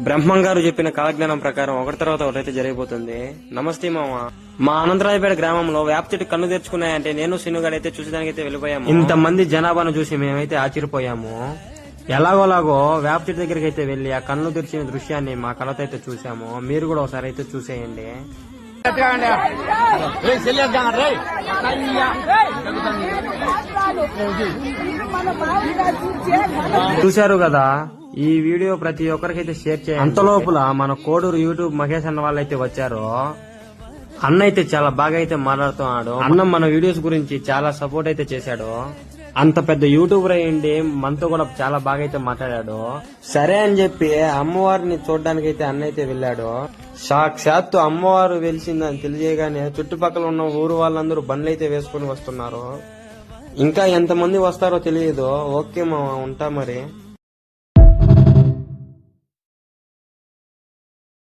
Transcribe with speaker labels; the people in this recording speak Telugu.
Speaker 1: బ్రహ్మం గారు చెప్పిన కాలజ్ఞానం ప్రకారం ఒకటి తర్వాత ఒకటైతే జరిగిపోతుంది. నమస్తే మామ. మా అనంతరాయపేట గ్రామంలో వేప చెట్టు కన్ను తెరుచుకున్నాయంటే నేను సినుగాడైతే చూసేదానికైతే వెళ్ళిపోయాము. ఇంతమంది జనాభాను చూసి మేమైతే ఆశ్చర్యపోయాము. ఎలాగోలాగో వ్యాప్తి దగ్గరికి అయితే వెళ్ళి ఆ కన్ను తెరిచిన దృశ్యాన్ని మా కళతో అయితే చూసాము. మీరు కూడా ఒకసారి అయితే చూసేయండి. చూశారు కదా? ఈ వీడియో ప్రతి ఒక్కరికైతే షేర్ చేయండి. అంత లోపల మన కోడూరు యూట్యూబ్ మహేష్ అన్న వాళ్ళు అయితే వచ్చారు అన్న అయితే చాలా బాగా అయితే మాట్లాడుతున్నాడు అన్న మన వీడియోస్ గురించి చాలా సపోర్ట్ అయితే చేశాడు. అంత పెద్ద యూట్యూబర్ అయ్యిండి మనతో కూడా చాలా బాగా అయితే మాట్లాడాడు. సరే అని చెప్పి అమ్మవారిని చూడడానికి అయితే అన్న అయితే వెళ్ళాడు. సాక్షాత్తు అమ్మవారు వెలిసిందని తెలియగానే చుట్టుపక్కల ఉన్న ఊరు వాళ్ళందరూ బండ్లు అయితే వేసుకుని వస్తున్నారు. ఇంకా ఎంతమంది వస్తారో తెలియదు. ఓకే మా ఉంటా మరి.